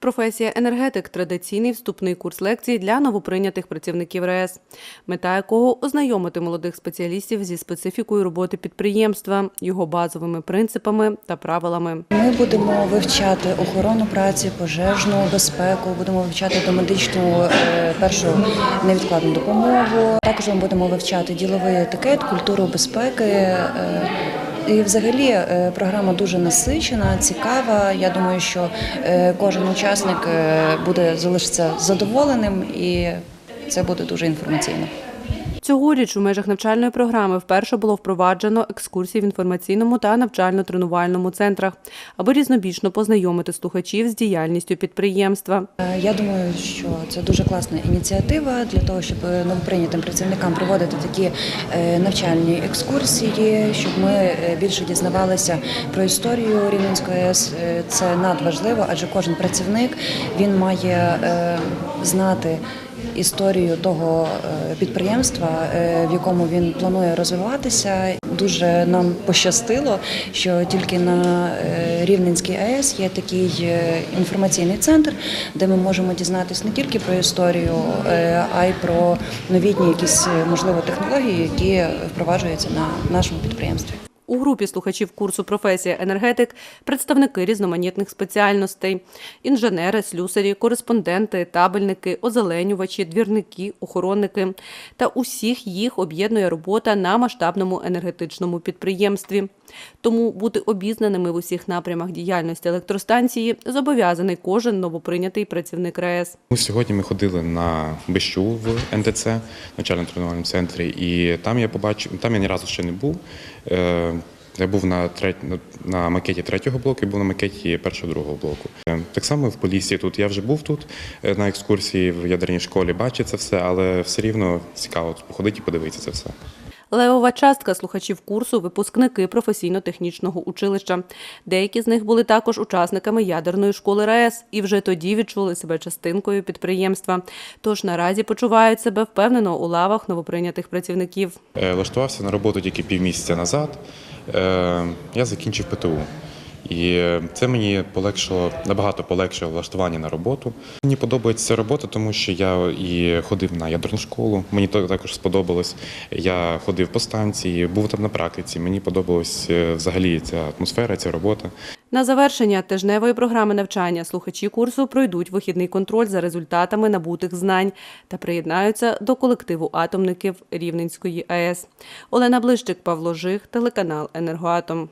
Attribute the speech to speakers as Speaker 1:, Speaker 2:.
Speaker 1: Професія енергетик традиційний вступний курс лекцій для новоприйнятих працівників РЕС, мета якого ознайомити молодих спеціалістів зі специфікою роботи підприємства, його базовими принципами та правилами.
Speaker 2: Ми будемо вивчати охорону праці, пожежну безпеку, будемо вивчати домедичну е, першу невідкладну допомогу. Також ми будемо вивчати діловий етикет, культуру безпеки. І взагалі е, програма дуже насичена, цікава. Я думаю, що е, кожен учасник е, буде залишитися задоволеним і це буде дуже інформаційно.
Speaker 1: Цьогоріч у межах навчальної програми вперше було впроваджено екскурсії в інформаційному та навчально-тренувальному центрах, аби різнобічно познайомити слухачів з діяльністю підприємства.
Speaker 2: Е, Я думаю, що це дуже класна ініціатива для того, щоб новоприйнятим працівникам проводити такі е, навчальні екскурсії, щоб ми е, більше дізнавалися про історію Рівненської АЕС. Це надважливо, адже кожен працівник він має знати. Історію того е, підприємства, е, в якому він планує розвиватися, дуже нам пощастило, що тільки на е, Рівненській АЕС є такий інформаційний центр, де ми можемо дізнатися не тільки про історію, а й про новітні якісь можливо технології, які впроваджуються на нашому підприємстві.
Speaker 1: У групі слухачів курсу професія енергетик представники різноманітних спеціальностей: інженери, слюсарі, кореспонденти, табельники, озеленювачі, двірники, охоронники. Та усіх їх об'єднує робота на масштабному енергетичному підприємстві. Тому бути обізнаними в усіх напрямах діяльності електростанції зобов'язаний кожен новоприйнятий працівник РАЕС.
Speaker 3: Сьогодні ми ходили на Бещу в НТЦ, навчально-тренувальному центрі, і там я побачив, там я ні разу ще не був. Я був на треть, на- на макеті третього блоку і був на макеті першого другого блоку. Е, Так само в Полісі тут. Я вже був тут е, на екскурсії в ядерній школі, бачив це все, але все рівно цікаво походити і подивитися це все.
Speaker 1: Левова частка слухачів курсу випускники професійно-технічного училища. Деякі з них були також учасниками ядерної школи РАЕС і вже тоді відчули себе частинкою підприємства. Тож наразі почувають себе впевнено у лавах новоприйнятих працівників.
Speaker 3: Е, Влаштувався на роботу тільки півмісяця назад. Е, Я закінчив ПТУ. І це мені полегшило набагато полегшило влаштування на роботу. Мені подобається робота, тому що я і ходив на ядерну школу. Мені також сподобалось. Я ходив по станції, був там на практиці. Мені подобалась е, взагалі ця атмосфера, ця робота.
Speaker 1: На завершення тижневої програми навчання слухачі курсу пройдуть вихідний контроль за результатами набутих знань та приєднаються до колективу атомників Рівненської АЕС. Олена Блищик, Павло Жих, телеканал Енергоатом.